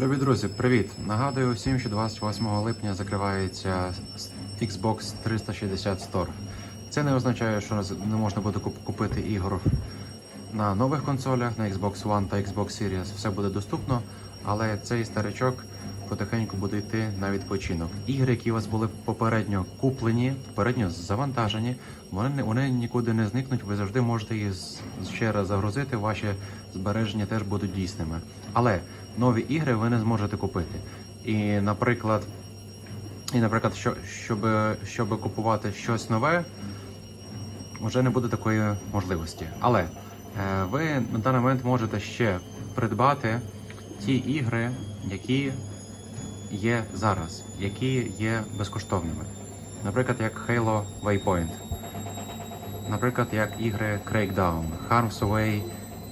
Любі друзі, привіт! Нагадую всім, що 28 липня закривається Xbox 360 Store. Це не означає, що не можна буде куп- купити ігор на нових консолях, на Xbox One та Xbox Series. Все буде доступно, але цей старичок потихеньку буде йти на відпочинок. Ігри, які у вас були попередньо куплені, попередньо завантажені, вони, вони нікуди не зникнуть. Ви завжди можете їх ще раз загрузити. Ваші збереження теж будуть дійсними. Але нові ігри ви не зможете купити. І, наприклад, і, наприклад, що, щоб, щоб купувати щось нове, вже не буде такої можливості. Але е, ви на даний момент можете ще придбати ті ігри, які є зараз, які є безкоштовними. Наприклад, як Halo Waypoint. Наприклад, як ігри Crackdown, Harm's Away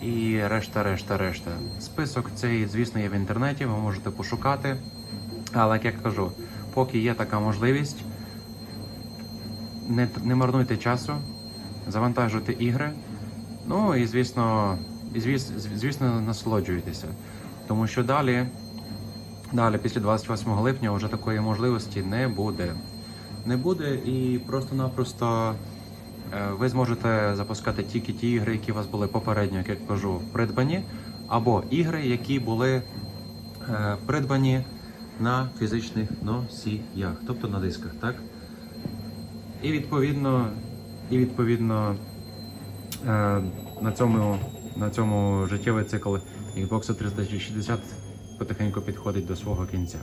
і решта, решта, решта. Список цей, звісно, є в інтернеті, ви можете пошукати. Але як я кажу, поки є така можливість, не, не марнуйте часу, завантажуйте ігри. Ну і звісно, і звіс- звісно, насолоджуйтеся. Тому що далі, далі, після 28 липня, вже такої можливості не буде. Не буде і просто-напросто ви зможете запускати тільки ті ігри, які у вас були попередньо, як я кажу, придбані, або ігри, які були е, придбані на фізичних носіях, тобто на дисках, так? І відповідно, і відповідно е, на цьому, на цьому життєвий цикл Xbox 360 потихеньку підходить до свого кінця.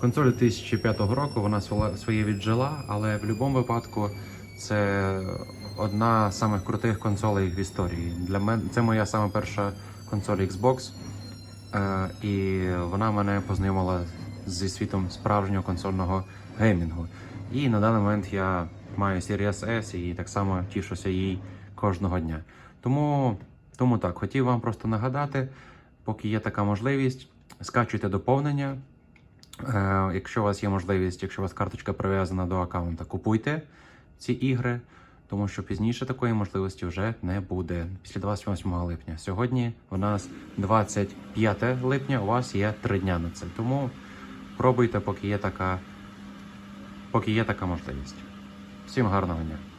Консоль 2005 року вона своє віджила, але в будь-якому випадку це одна з самих крутих консолей в історії. Для мене це моя сама перша консоль Xbox, е, і вона мене познайомила зі світом справжнього консольного геймінгу. І на даний момент я маю Series S і так само тішуся їй кожного дня. Тому, тому так, хотів вам просто нагадати, поки є така можливість, скачуйте доповнення. Е, якщо у вас є можливість, якщо у вас карточка прив'язана до аккаунта, купуйте ці ігри, тому що пізніше такої можливості вже не буде. Після 28 липня. Сьогодні у нас 25 липня, у вас є 3 дня на це. Тому пробуйте, поки є така, поки є така можливість. Всім гарного дня!